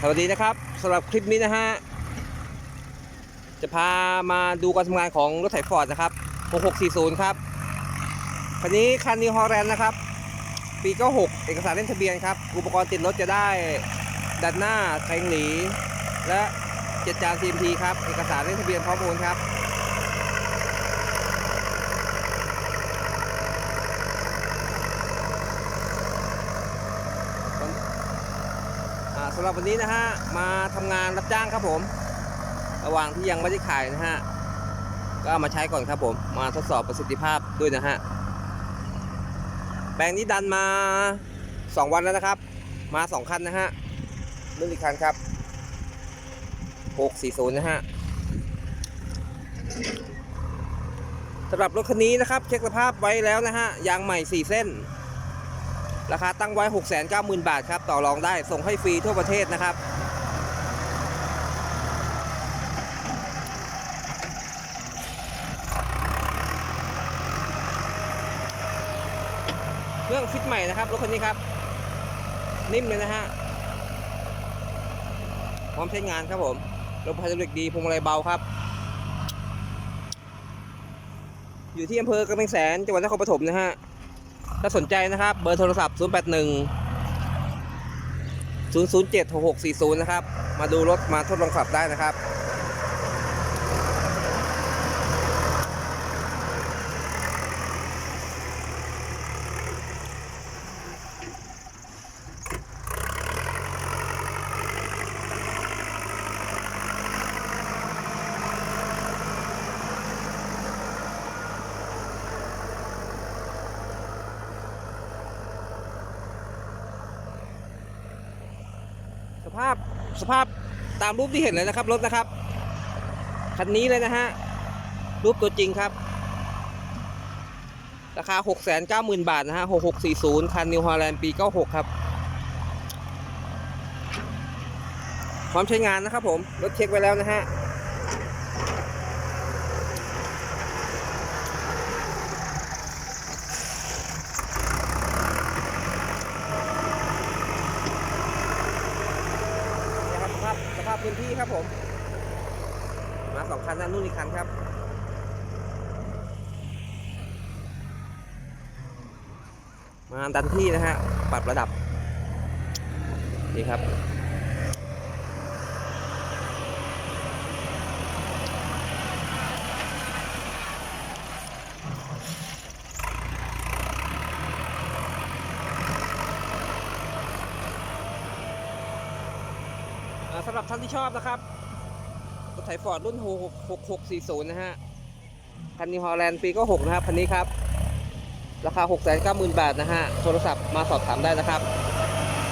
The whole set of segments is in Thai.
สวัสดีนะครับสำหรับคลิปนี้นะฮะจะพามาดูการทำงานของรถไถฟอร์ดนะครับ 6640 ครับ คันนี้คันนี้ฮอลแลนด์นะครับ ปีก็6เอกสารเล่นทะเบียนครับ อุปกรณ์ติดรถจะได้ดัดหน้าแทงหลี และเจ็ดจานซีมทีครับ เอกสารเล่นทะเบียนพร้อมโอนครับ อ่าสำหรับวันนี้นะฮะมาทำงานรับจ้างครับผม ระหว่างที่ยังไม่ได้ขายนะฮะก็เอามาใช้ก่อนครับผมมาทดสอบประสิทธิภาพด้วยนะฮะแปลงนี้ดันมา 2 วันแล้วนะครับ มา 2 คันนะฮะรุ่นอีกคันครับ 640 นะฮะสำหรับรถคันนี้นะครับ เช็คสภาพไว้แล้วนะฮะยางใหม่ 4 เส้น ราคาตั้งไว้ 690,000 บาทครับ ต่อรองได้ส่งให้ฟรีทั่วประเทศนะครับ เครื่องฟิตใหม่นะครับรถคันนี้ครับ นิ่มเลยนะฮะพร้อมใช้งานครับผมรถไฮดรอลิกดีพวงมาลัยเบาครับ อยู่ที่อำเภอกำแพงแสนจังหวัดนครปฐมนะฮะ ถ้าสนใจนะครับ เบอร์โทรศัพท์ 081 007 6640 นะครับ มาดูรถมาทดลองขับได้นะครับ ภาพสภาพตามรูปที่เห็นเลยนะครับรถนะครับคันนี้เลยนะฮะรูปตัวจริงครับ ราคา 690,000 บาทนะฮะ 6640 คันนิวฮอลแลนด์ปี 96 ครับ พร้อมใช้งานนะครับผม รถเช็คไว้แล้วนะฮะ นี่ครับสภา พื้นที่ครับผม มาสองคันนั่นนู่นอีกคันครับมาดันที่นะฮะ ปรับระดับ นี่ครับ สำหรับท่านที่ชอบนะครับรถไถฟอร์ดรุ่น6640 นะฮะ คันนี้ฮอลแลนด์ปีก็ 6 นะครับ คันนี้ครับ ราคา 690,000 บาทนะฮะ โทรศัพท์มาสอบถามได้นะครับ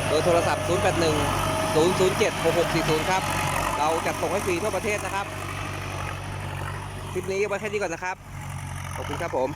โดยโทรศัพท์ 081 007 6640 ครับ เราจัดส่งให้ฟรีทั่วประเทศนะครับ คลิปนี้ไว้แค่นี้ก่อนนะครับ ขอบคุณครับผม